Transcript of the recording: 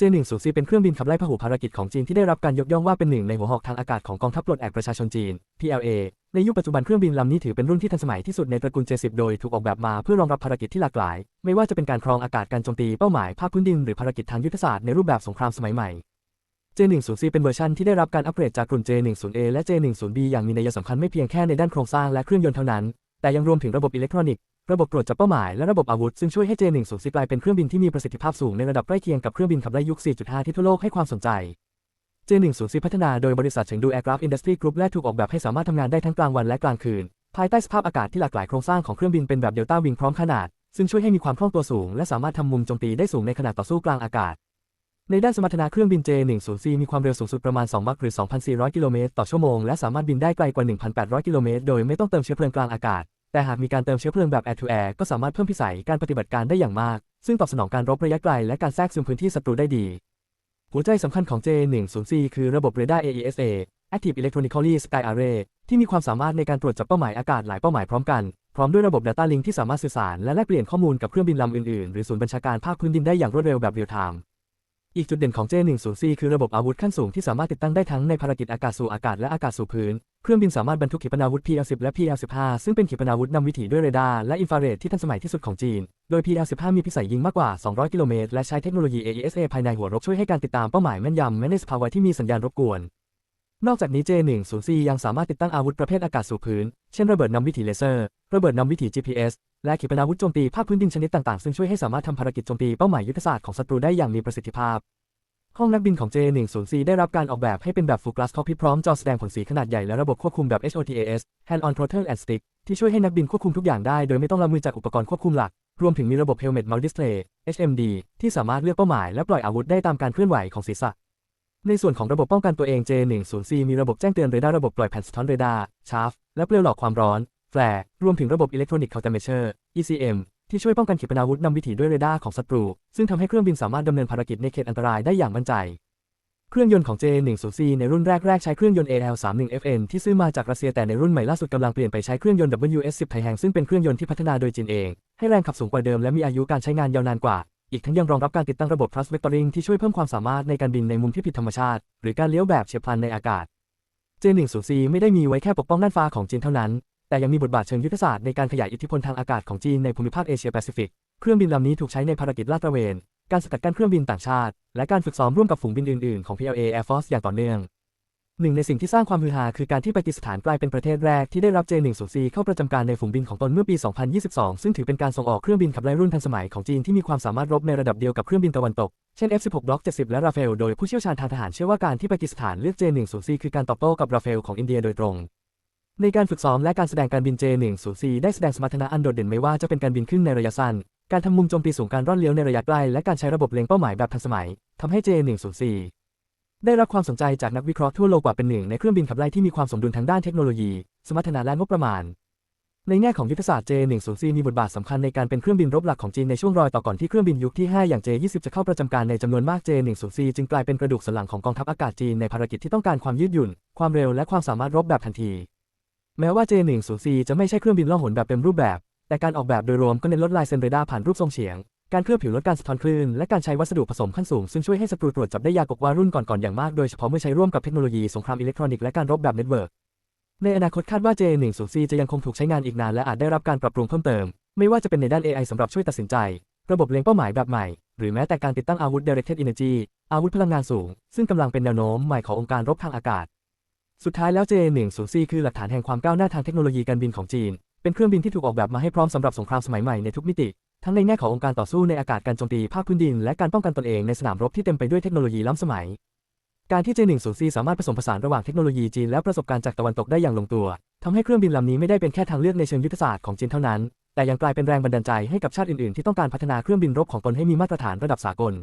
J104 เป็นเครื่องบินขับไล่พหุภารกิจของจีนที่ได้รับการยกย่องว่าเป็นหนึ่งในหัวหอกทางอากาศของกองทัพปลดแอกประชาชนจีน PLA ในยุคปัจจุบันเครื่องบินลำนี้ถือเป็นรุ่นที่ทันสมัยที่สุดในตระกูล J10 โดยถูกออกแบบมาเพื่อรองรับภารกิจที่หลากหลาย ไม่ว่าจะเป็นการครองอากาศการโจมตีเป้าหมายภาคพื้นดินหรือภารกิจทางยุทธศาสตร์ในรูปแบบสงครามสมัยใหม่ J104 เป็นเวอร์ชันที่ได้รับการอัปเกรดจากกลุ่ม J10A และ J10B อย่างมีนัยสำคัญไม่เพียงแค่ในด้านโครงสร้างและเครื่องยนต์เท่านั้น แต่ยังรวมถึงระบบอิเล็กทรอนิกส์ ระบบตรวจจับเป้าหมายและระบบอาวุธ ซึ่งช่วยให้ J104 กลายเป็นเครื่องบินที่มีประสิทธิภาพสูงในระดับใกล้เคียงกับเครื่องบินขับไล่ยุค 4.5 ที่ทั่วโลกให้ความสนใจ J104 พัฒนาโดยบริษัทเฉิงดู Aircraft Industry Group และถูกออกแบบให้สามารถทำงานได้ทั้งกลางวันและกลางคืน ภายใต้สภาพอากาศที่หลากหลายโครงสร้างของเครื่องบินเป็นแบบเดลต้าวิงพร้อมขนาด ซึ่งช่วยให้มีความคล่องตัวสูง และสามารถทำมุมโจมตีได้สูงในขณะต่อสู้กลางอากาศ ในด้านสมรรถนะเครื่องบิน J104 มีความเร็วสูงสุดประมาณ 2 มัคหรือ 2,400 กิโลเมตรต่อชั่วโมงและสามารถบินได้ไกลกว่า 1,800 กิโลเมตรโดยไม่ต้องเติมเชื้อเพลิงกลางอากาศ แต่หากมีการเติมเชื้อเพลิงแบบ air to air ก็สามารถเพิ่มพิสัยการปฏิบัติการได้อย่างมาก ซึ่งตอบสนองการรบระยะไกลและการแทรกซึมพื้นที่ศัตรูได้ดี หัวใจสำคัญของ J104 คือระบบเรดาร์ AESA Active Electronically Sky Array ที่มีความสามารถในการตรวจจับเป้าหมายอากาศหลายเป้าหมายพร้อมกัน พร้อมด้วยระบบ Data Link ที่สามารถสื่อสารและแลกเปลี่ยนข้อมูลกับเครื่องบินลำอื่นๆ หรือศูนย์บัญชาการภาคพื้นดินได้อย่างรวดเร็วแบบเรียลไทม์อีกจุดเด่นของ J104 คือระบบอาวุธขั้นสูงที่สามารถติดตั้งได้ทั้งในภารกิจอากาศสู่อากาศและอากาศสู่พื้น เครื่องบินสามารถบรรทุกขีปนาวุธ PL10 และ PL15 ซึ่งเป็นขีปนาวุธนำวิถีด้วยเรดาร์และอินฟราเรดที่ทันสมัยที่สุดของจีน โดย PL15 มีพิสัยยิงมากกว่า 200 กิโลเมตร และใช้เทคโนโลยี AESA ภายในหัวรบช่วยให้การติดตามเป้าหมายแม่นยำแม้ในสภาวะที่มีสัญญาณรบกวน นอกจากนี้ J104 ยังสามารถติดตั้งอาวุธประเภทอากาศสู่พื้น เช่นระเบิดนำวิถีเลเซอร์ ระเบิดนำวิถี GPS และขีปนาวุธโจมตีภาคพื้นดินชนิดต่างๆ ซึ่งช่วยให้สามารถทำภารกิจโจมตีเป้าหมายยุทธศาสตร์ของศัตรูได้อย่างมีประสิทธิภาพ ห้องนักบินของ J104 ได้รับการออกแบบให้เป็นแบบ Full Glass Cockpit พร้อมจอแสดงผลสีขนาดใหญ่และระบบควบคุมแบบ HOTAS Hand on Throttle and Stick ที่ช่วยให้นักบินควบคุมทุกอย่างได้โดยไม่ต้องละมือจากอุปกรณ์ควบคุมหลัก รวมถึงมีระบบ Helmet Mount Display HMD ที่สามารถเลือกเป้าหมายและปล่อยอาวุธได้ตามการเคลื่อนไหวของศีรษะ ในส่วนของระบบป้องกันตัวเอง J104 มีระบบแจ้งเตือนเรดาร์ระบบปล่อยแผ่นสะท้อนเรดาร์ชาร์ฟและเปลวหลอกความร้อนแฟลร์รวมถึงระบบ Electronic Countermeasure ECM ที่ช่วยป้องกันขีปนาวุธนำวิถีด้วยเรดาร์ของศัตรู ซึ่งทำให้เครื่องบินสามารถดำเนินภารกิจในเขตอันตรายได้อย่างมั่นใจ เครื่องยนต์ของ J104 ในรุ่นแรก ๆ ใช้เครื่องยนต์ AL31FN ที่ซื้อมาจากรัสเซียแต่ในรุ่นใหม่ล่าสุดกำลังเปลี่ยนไปใช้เครื่องยนต์ WS10 ไทแฮงซึ่งเป็นเครื่องยนต์ที่พัฒนาโดยจีนเอง ให้แรงขับสูงกว่าเดิมและมีอายุการใช้งานยาวนานกว่า อีกทั้งยังรองรับการติดตั้งระบบ thrust vectoring ที่ช่วยเพิ่มความสามารถในการบินในมุมที่ผิดธรรมชาติ หรือการเลี้ยวแบบเฉียบพลันในอากาศ J104 ไม่ได้มีไว้แค่ปกป้องน่านฟ้าของจีนเท่านั้น แต่ยังมีบทบาทเชิงยุทธศาสตร์ในการขยายอิทธิพลทางอากาศของจีนในภูมิภาคเอเชียแปซิฟิก เครื่องบินลำนี้ถูกใช้ในภารกิจลาดตระเวน การสกัดกั้นเครื่องบินต่างชาติ และการฝึกซ้อมร่วมกับฝูงบินอื่นๆ ของ PLA Air Force อย่างต่อเนื่อง หนึ่งในสิ่งที่สร้างความฮือฮาคือการที่ปากีสถานกลายเป็นประเทศแรกที่ได้รับ J104 เข้าประจำการในฝูงบินของตนเมื่อปี 2022 ซึ่งถือเป็นการส่งออกเครื่องบินขับไล่รุ่นทันสมัยของจีนที่มีความสามารถรบในระดับเดียวกับเครื่องบินตะวันตก เช่น F16 Block 70 และ Rafale โดยผู้เชี่ยวชาญทางทหารเชื่อว่าการที่ปากีสถานเลือก J104 คือการตอบโต้กับ Rafale ของอินเดียโดยตรง ในการฝึกซ้อมและการแสดงการบิน J104 ได้แสดงสมรรถนะอันโดดเด่นไม่ว่าจะเป็นการบินขึ้นในระยะสั้น การทำมุมโจมตีสูงการร่อนเลี้ยวในระยะใกล้ และการใช้ระบบเล็งเป้าหมายแบบทันสมัยทำให้ J104 ได้รับความสนใจจากนักวิเคราะห์ทั่วโลกกว่าเป็นหนึ่งในเครื่องบินขับไล่ที่มีความสมดุลทางด้านเทคโนโลยี สมรรถนะและงบประมาณ ในแง่ของยุทธศาสตร์ J104 มีบทบาทสำคัญในการเป็นเครื่องบินรบหลักของจีนในช่วงรอยต่อก่อนที่เครื่องบินยุคที่ 5 อย่าง J20 จะเข้าประจำการในจำนวนมาก J104 จึงกลายเป็นกระดูกสันหลังของกองทัพอากาศจีนในภารกิจที่ต้องการความยืดหยุ่น ความเร็วและความสามารถรบแบบทันที แม้ว่า J104 จะไม่ใช่เครื่องบินล่องหนแบบเต็มรูปแบบ แต่การออกแบบโดยรวมก็เน้นลดลายเซนเรดาร์ผ่านรูปทรงเฉียง การเคลือบผิวลดการสะท้อนคลื่น และการใช้วัสดุผสมขั้นสูง ซึ่งช่วยให้ศัตรูตรวจจับได้ยากกว่ารุ่นก่อนๆอย่างมากโดยเฉพาะเมื่อใช้ร่วมกับเทคโนโลยีสงครามอิเล็กทรอนิกส์และการรบแบบเน็ตเวิร์กในอนาคตคาดว่า J104 จะยังคงถูกใช้งานอีกนานและอาจได้รับการปรับปรุงเพิ่มเติม ไม่ว่าจะเป็นในด้าน AI สำหรับช่วยตัดสินใจ ระบบเล็งเป้าหมายแบบใหม่ หรือแม้แต่การติดตั้งอาวุธ Directed Energy อาวุธพลังงานสูง ซึ่งกำลังเป็นแนวโน้มใหม่ขององค์การรบทางอากาศ สุดท้ายแล้ว J104 คือหลักฐานแห่งความก้าวหน้าทางเทคโนโลยีการบินของจีน เป็นเครื่องบินที่ถูกออกแบบมาให้พร้อมสำหรับสงครามสมัยใหม่ในทุกมิติ ทั้งในแง่ขององค์การต่อสู้ในอากาศการโจมตีภาคพื้นดิน และการป้องกันตนเองในสนามรบที่เต็มไปด้วยเทคโนโลยีล้ำสมัย การที่ J104 สามารถผสมผสานระหว่างเทคโนโลยีจีนและประสบการณ์จากตะวันตกได้อย่างลงตัวทำให้เครื่องบินลำนี้ไม่ได้เป็นแค่ทางเลือกในเชิงยุทธศาสตร์ของจีนเท่านั้น แต่ยังกลายเป็นแรงบันดาลใจให้กับชาติอื่นๆ ที่ต้องการพัฒนาเครื่องบินรบของตนให้มีมาตรฐานระดับสากล